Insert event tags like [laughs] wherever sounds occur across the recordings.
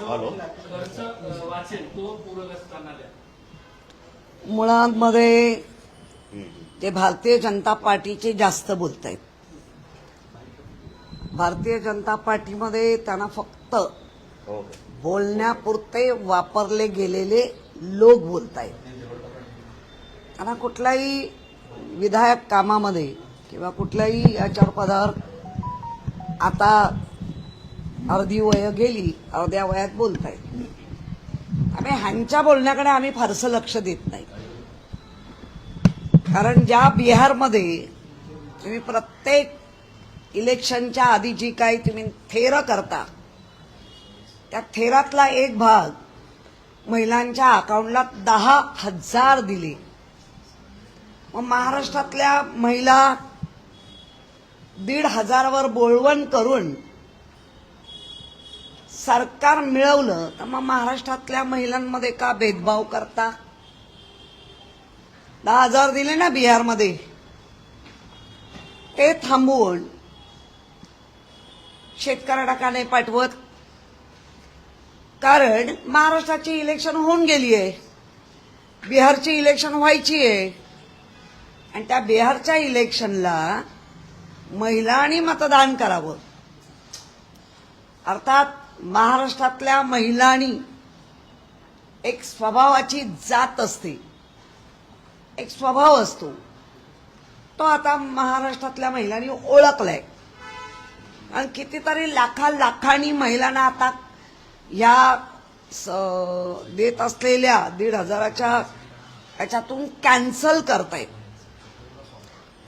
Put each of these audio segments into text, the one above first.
Hello. मुळात. ते भारतीय जनता पार्टीचे जास्त बोलत आहेत भारतीय जनता पार्टीमध्ये त्यांना फक्त ओके बोलण्यापुरते वापरले गेलेले लोक बोलत आहेत त्यांना कुठल्याही विधायक कामामध्ये किंवा कुठल्याही याच्यावर पदावर आता अर्धी वय गेली अर्ध्या वयात बोलतायत आम्ही ह्यांच्या बोलण्याकडे आम्ही फारसं लक्ष देत नाही. कारण ज्या बिहारमध्ये तुम्ही प्रत्येक इलेक्शनच्या आधी जी काही तुम्ही थेरं करता त्या थेरातला एक भाग महिलांच्या अकाउंटला दहा हजार दिले. मग महाराष्ट्रातल्या महिला दीड हजारावर बोळवण करून सरकार मिळवलं तर मग महाराष्ट्रातल्या महिलांमध्ये का भेदभाव करता? दहा हजार दिले ना बिहारमध्ये. ते थांबवून शेतकऱ्याला का नाही पाठवत. कारण महाराष्ट्राची इलेक्शन होऊन गेली आहे. बिहारची इलेक्शन व्हायची आहे. आणि त्या बिहारच्या इलेक्शनला महिलांनी मतदान करावं. अर्थात महाराष्ट्रातल्या महिलांनी एक स्वभावाची जात असते. एक स्वभाव असतो. तो आता महाराष्ट्रातल्या महिलांनी ओळखलाय. आणि कितीतरी लाखा लाखांनी महिलांना आता या स- देत असलेल्या दीड हजाराच्या याच्यातून कॅन्सल करतायत.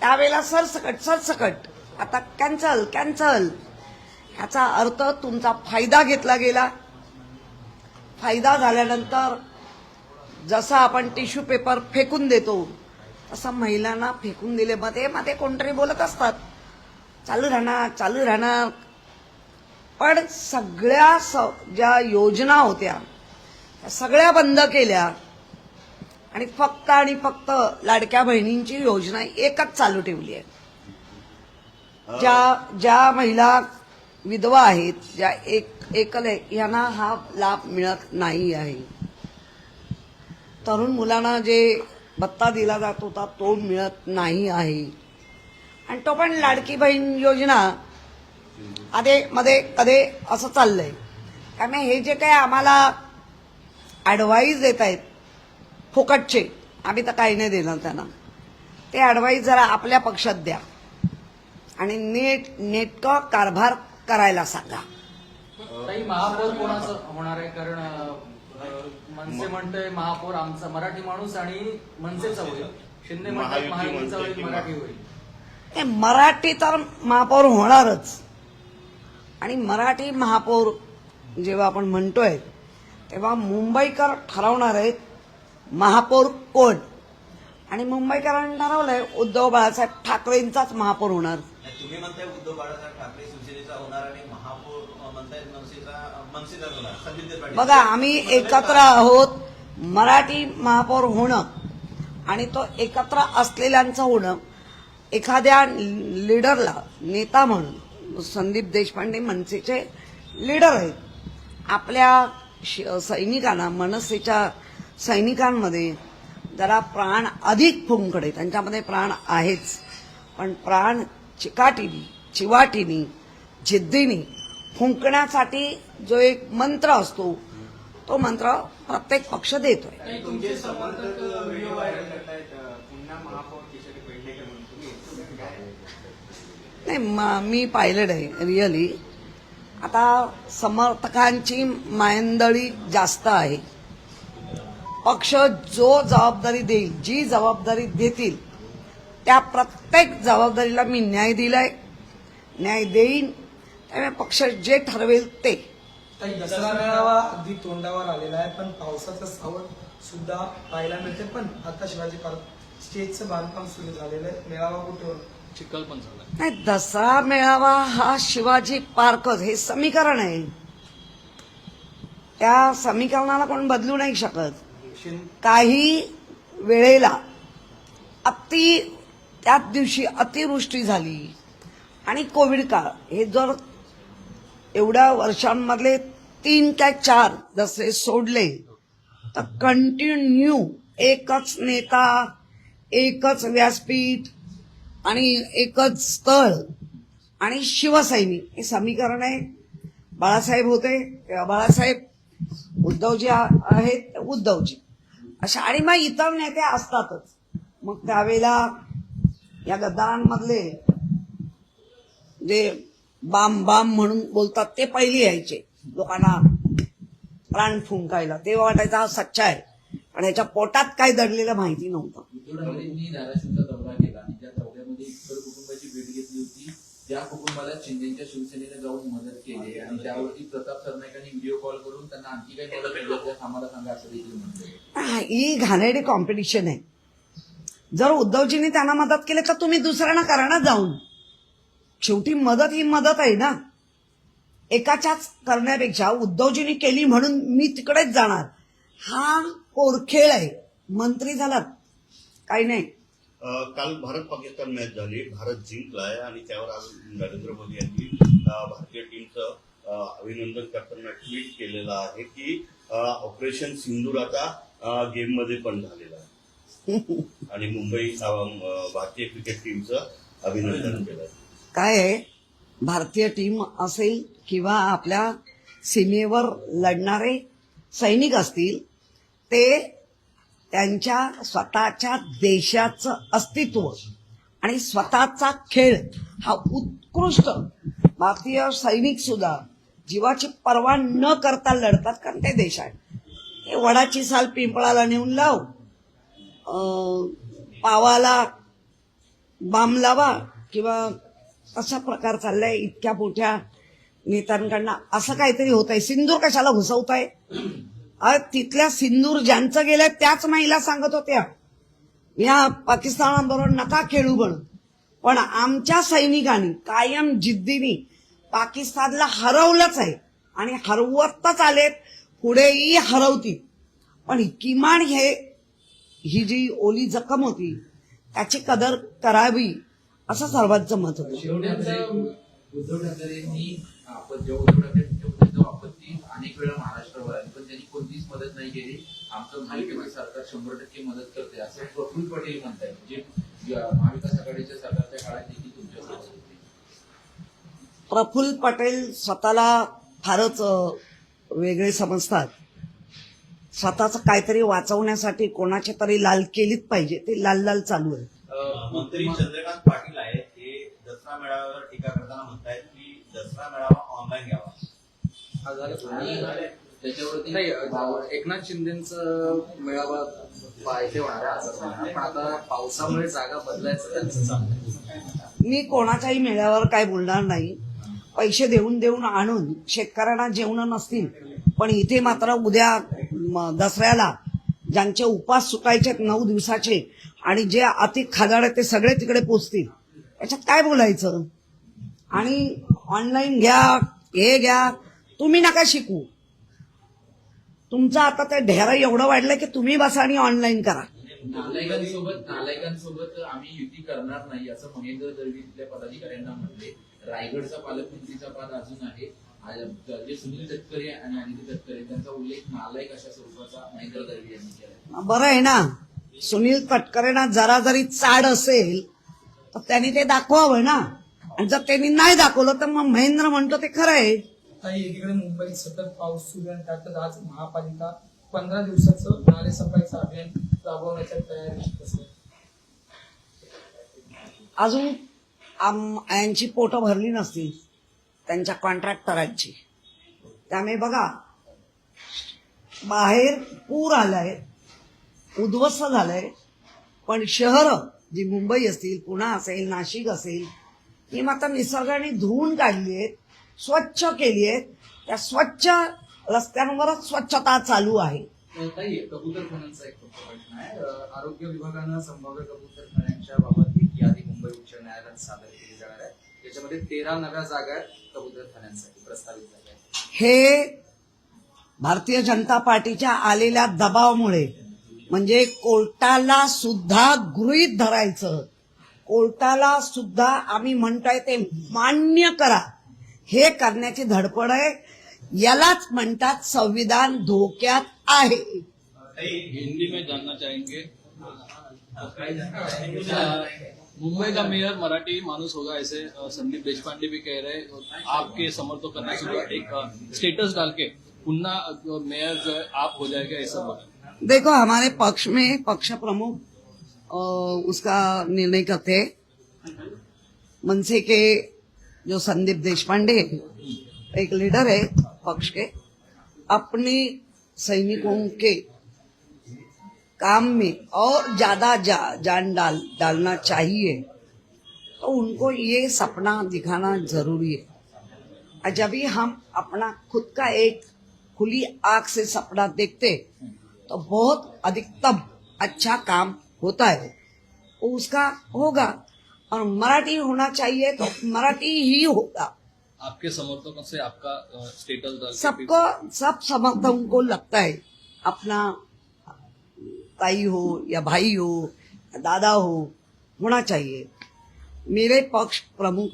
त्यावेळेला सरसकट सरसकट. आता कॅन्सल कॅन्सल. ह्याचा अर्थ तुमचा फायदा घेतला गेला. फायदा झाल्यानंतर जसा आपण टिश्यू पेपर फेकून देतो तसं महिलांना फेकून दिले. मध्ये मध्ये कोणतरी बोलत असतात चालू राहणार चालू राहणार. पण सगळ्या स- ज्या योजना होत्या त्या सगळ्या बंद केल्या. आणि फक्त आणि फक्त लाडक्या बहिणींची योजना एकच चालू ठेवली आहे. ज्या ज्या महिला विधवा आहेत ज्या एक एकल आहे, यांना हा लाभ मिळत नाही आहे. तरुण मुलांना जे भत्ता दिला जात होता तो मिळत नाही आहे. आणि तो पण लाडकी बहीण योजना आधे मध्ये कधे असं चाललंय. त्यामुळे हे जे काही आम्हाला ॲडवाईज देत आहेत फुकटचे आम्ही तर काही नाही देणार त्यांना. ते ॲडवाईज जरा आपल्या पक्षात द्या. आणि नीट नेटकं कारभार करायला सांगा. ताई महापौर कोणाचं होणार आहे? कारण अं, मनसे म्हणतोय महापौर आमचा मराठी माणूस आणि मनसेचा होईल. शिंदे म्हणतात महायुती महायुतीचा म्हणते होईल की मराठी होईल. ते मराठी तर महापौर होणारच. आणि मराठी महापौर जेव्हा आपण म्हणतोय तेव्हा मुंबईकर ठरवणार आहेत महापौर कोण? आणि मुंबईकरांनी ठरवलंय उद्धव बाळासाहेब ठाकरेंचाच महापौर होणार. तुम्ही म्हणताय उद्धव बाळासाहेब ठाकरे शिवसेनेचा होणार आणि महापौर म्हणताय मनसेचा मनसेचा होणार संदीप बघा आम्ही एकत्र आहोत मराठी महापौर होणं आणि तो एकत्र असलेल्यांचं होणं एखाद्या लीडरला नेता म्हणून संदीप देशपांडे मनसेचे लीडर आहेत. आपल्या सैनिकांना मनसेच्या सैनिकांमध्ये जरा प्राण अधिक फुंकडे त्यांच्यामध्ये प्राण आहेच. पण प्राण चिकाटीनी चिवाटीनी जिद्दीनी फुंकण्यासाठी जो एक मंत्र असतो तो मंत्र प्रत्येक पक्ष देतोय. नाही म- मी पायलट आहे रिअली. आता समर्थकांची मायंदळी जास्त आहे. पक्ष जो जबाबदारी देईल जी जबाबदारी देतील त्या प्रत्येक जबाबदारीला मी न्याय दिलाय न्याय देईन. त्यामुळे पक्ष जे ठरवेल ते. दसरा मेळावा अगदी तोंडावर आलेला आहे पण पावसाचं सावट सुद्धा पाहायला मिळते. पण आता शिवाजी पार्क स्टेजचं बांधकाम सुरू झालेलं आहे. मेळावा कुठे? चिखल पण झाला. नाही दसरा मेळावा हा शिवाजी पार्कच हे समीकरण आहे. त्या समीकरणाला कोण बदलू नाही शकत. काही वेळेला अति त्याच दिवशी अतिवृष्टी झाली. आणि कोविड काळ हे जर एवढ्या वर्षांमधले तीन काय चार जसे सोडले तर कंटिन्यू एकच नेता एकच व्यासपीठ आणि एकच स्थळ आणि शिवसैनिक. हे समीकरण आहे. बाळासाहेब होते बाळासाहेब उद्धवजी आहेत उद्धवजी. अशा आणि मग इतर नेते असतातच. मग त्यावेळेला या गद्दारांमधले जे बाम बाम म्हणून बोलतात ते पहिली यायचे. लोकांना प्राण फुंकायला. ते वाटायचा हा सच्चा आहे. पण ह्याच्या पोटात काय दडलेलं माहिती नव्हतं. आणि त्या दौऱ्यामध्ये इतर कुटुंबाची भेट घेतली होती त्या कुटुंबाला शिंदेच्या शिवसेनेने जाऊन मदत केली. आणि त्यावरती प्रताप सरनाईकांनी व्हिडिओ कॉल करून त्यांना आणखी काही मदत केली आम्हाला सांगा असं देखील हा, घाणेरडी कॉम्पिटिशन आहे. जर उद्धवजींनी त्यांना मदत केली तर तुम्ही दुसऱ्यांना करा ना जाऊन. शेवटी मदत ही मदत आहे ना. एकाच्याच करण्यापेक्षा उद्धवजींनी केली म्हणून मी तिकडेच जाणार. हा कोरखेळ आहे. मंत्री झालात. काही नाही. काल भारत पाकिस्तान मॅच झाली. भारत जिंकलाय आणि त्यावर आज नरेंद्र मोदी यांनी भारतीय टीमचं अभिनंदन करताना ट्विट केलेलं आहे की ऑपरेशन सिंदूर आता गेममध्ये पण झालेलं आहे. [laughs] आणि मुंबई भारतीय क्रिकेट टीमचं अभिनंदन केलं. काय आहे? भारतीय टीम असेल किंवा आपल्या सीमेवर लढणारे सैनिक असतील ते त्यांच्या स्वतःच्या देशाचं अस्तित्व आणि स्वतःचा खेळ हा उत्कृष्ट भारतीय सैनिक सुद्धा जीवाची पर्वा न करता लढतात कारण ते देश आहे. हे वडाची साल पिंपळाला नेऊन लाव. पावाला बाम लावा किंवा असा प्रकार चाललाय इतक्या मोठ्या नेत्यांकडनं. असं काहीतरी होत आहे सिंदूर कशाला घुसवत अ, तिथल्या सिंदूर ज्यांचं गेलंय त्याच महिला सांगत होत्या. या पाकिस्तानाबरोबर नका खेळू पण पण आमच्या सैनिकांनी कायम जिद्दीनी पाकिस्तानला हरवलंच आहे. आणि हरवतच आलेत. पुढेही हरवतील. पण किमान हे ही जी ओली जखम होती त्याची कदर करावी असं सर्वांचं मत होतं. आपण जेव्हा उद्धव ठाकरे मुख्यमंत्री तेव्हा आपत्ती अनेक वेळा महाराष्ट्रावर आली पण त्यांनी कोणतीच मदत नाही केली. आमचं सरकार शंभर टक्के मदत करते असं प्रफुल्ल पटेल म्हणतायत. जे या महाविकास आघाडीच्या सरकारच्या काळात देखील तुमच्यासोबत होते. प्रफुल्ल पटेल स्वतःला फारच वेगळे समजतात. स्वतःच काहीतरी वाचवण्यासाठी कोणाची तरी लाल केलीच पाहिजे. ते लाल लाल चालू आहे. मंत्री चंद्रकांत पाटील आहेत हे दसरा मेळाव्यावर टीका करताना म्हणतायत की दसरा मेळावा ऑनलाईन घ्यावा. त्याच्यावरती एकनाथ शिंदेचं मेळावा पाहिजे होणार आहे. पण आता पावसामुळे जागा बदलायचं त्यांचं चाललंय मी कोणाच्याही मेळ्यावर काय बोलणार नाही. पैसे देऊन देऊन आणून शेतकऱ्यांना जेवण नसतील पण इथे मात्र उद्या दसऱ्याला ज्यांचे उपास सुटायचे नऊ दिवसाचे आणि जे अति खादाड ते सगळे तिकडे पोचतील. याच्यात काय बोलायचं? आणि ऑनलाईन घ्या हे घ्या तुम्ही नका शिकू. तुमचं आता ते ढेरा एवढं वाढलंय की तुम्ही बसा आणि ऑनलाईन करा. नालायकांसोबत नालायकांसोबत आम्ही युती करणार नाही असं महेंद्र दळवी तिथल्या पदाधिकाऱ्यांना म्हणले रायगडचा पालकमंत्रीचा पद अजून आहे. जे सुनील तटकरे आणि अनिल तटकरे त्यांचा उल्लेख नालायक अशा स्वरूपाचा महेंद्र दळवी यांनी केला बरं आहे ना? सुनील तटकरेंना जरा जरी चाड असेल तर त्यांनी ते दाखवावं ना? आणि जर त्यांनी नाही दाखवलं तर मग महेंद्र म्हणतो ते खरं आहे. ताई एकीकडे मुंबईत सतत पाऊस सुरू आहे आणि त्यातच आज महापालिका पंधरा दिवसाचं नाले सफाईचं अभियान राबवण्याच्या तयारीत असेल अजून आम यांची पोटं भरली नसतील. त्यांच्या कॉन्ट्रॅक्टरांची. त्यामुळे बघा बाहेर पूर आलाय उद्ध्वस्त झालंय पण शहरं जी मुंबई असतील पुणा असेल नाशिक असेल ही मात्र निसर्गाने धुवून काढली आहेत स्वच्छ केली आहेत. त्या स्वच्छ रस्त्यांवरच स्वच्छता चालू आहे. ताई कबूतर खाण्यांचा एक प्रश्न आहे. आरोग्य विभागानं संभाव्य कबूतर खाण्यांच्या बाबत एक यादी मुंबई उच्च न्यायालयात सादर केली जाणार आहे. त्याच्यामध्ये तेरा नव्या जागा आहेत कबूतर खाण्यांसाठी प्रस्तावित जागा आहेत. हे भारतीय जनता पार्टीच्या आलेल्या दबावामुळे म्हणजे कोर्टाला सुद्धा गृहीत धरायचं. कोर्टाला सुद्धा आम्ही म्हणतोय ते मान्य करा. हे करण्याची धडपड आहे. यालाच म्हणतात संविधान धोक्यात आहे. हिंदी में जानना चाहेंगे? मुंबई का मेयर मराठी मानुस होगा ऐसे संदीप देशपांडे भी कह रहे हैं। आपके समर्थक करना सुबह एक स्टेटस डाल के पुन्हा अ, मेयर जो है आप हो जाएगा ऐसा बोला। देखो हमारे पक्ष में पक्ष प्रमुख उसका निर्णय करते मनसे के जो संदीप देशपांडे एक लीडर है पक्ष के अपने सैनिकों के काम में और ज़्यादा जा, जान डाल डालना चाहिए। तो उनको ये सपना दिखाना ज़रूरी है। जब भी हम अपना खुद का एक खुली आँख से सपना देखते तो बहुत अधिकतम अच्छा काम होता है। उसका होगा। और मराठी होना चाहिए तो मराठी ही होगा। आपके समर्थकों से आपका स्टेटस सबको सब समर्थकों को लगता है अपना ताई हो या भाई हो या दादा हो, होना चाहिए। मेरे पक्ष प्रमुख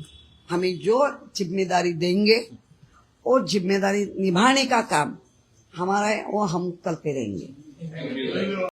हमें जो ज़िम्मेदारी देंगे वो ज़िम्मेदारी निभाने का काम हमारा है, वो हम करते रहेंगे।